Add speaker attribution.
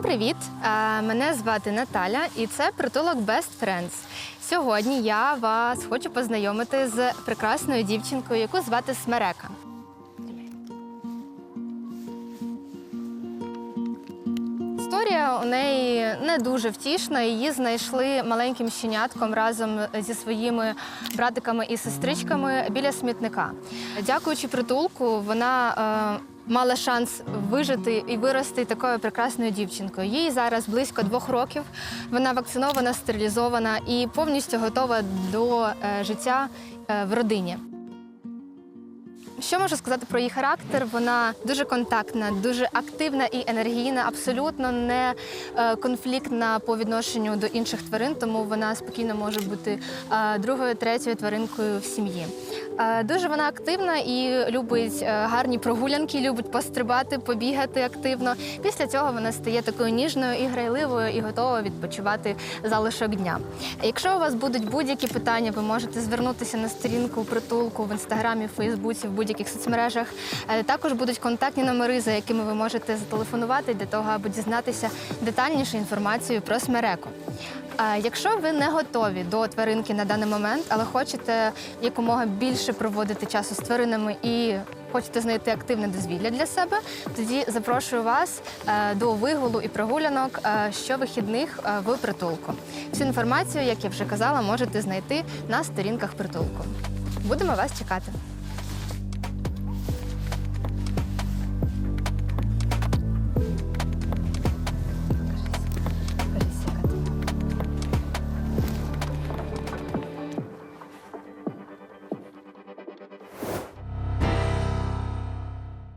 Speaker 1: привіт! Е, Мене звати Наталя, і це притулок Best Friends. Сьогодні я вас хочу познайомити з прекрасною дівчинкою, яку звати Смерека. Історія у неї не дуже втішна. Її знайшли маленьким щенятком разом зі своїми братиками і сестричками біля смітника. Дякуючи притулку, вона е, мала шанс вижити і вирости такою прекрасною дівчинкою. Їй зараз близько двох років. Вона вакцинована, стерилізована і повністю готова до е, життя е, в родині. Що можу сказати про її характер? Вона дуже контактна, дуже активна і енергійна, абсолютно не е, конфліктна по відношенню до інших тварин, тому вона спокійно може бути е, другою, третьою тваринкою в сім'ї. Е, Дуже вона активна і любить гарні прогулянки, любить пострибати, побігати активно. Після цього вона стає такою ніжною і грайливою і готова відпочивати залишок дня. Якщо у вас будуть будь-які питання, ви можете звернутися на сторінку притулку в інстаграмі, Фейсбуці, в будь-яких соцмережах. Е, Також будуть контактні номери, за якими ви можете зателефонувати для того, аби дізнатися детальнішу інформацію про смереку. Е, Якщо ви не готові до тваринки на даний момент, але хочете якомога більше проводити часу з тваринами і хочете знайти активне дозвілля для себе, тоді запрошую вас е, до вигулу і прогулянок щовихідних в притулку. Всю інформацію, як я вже казала, можете знайти на сторінках притулку. Будемо вас чекати.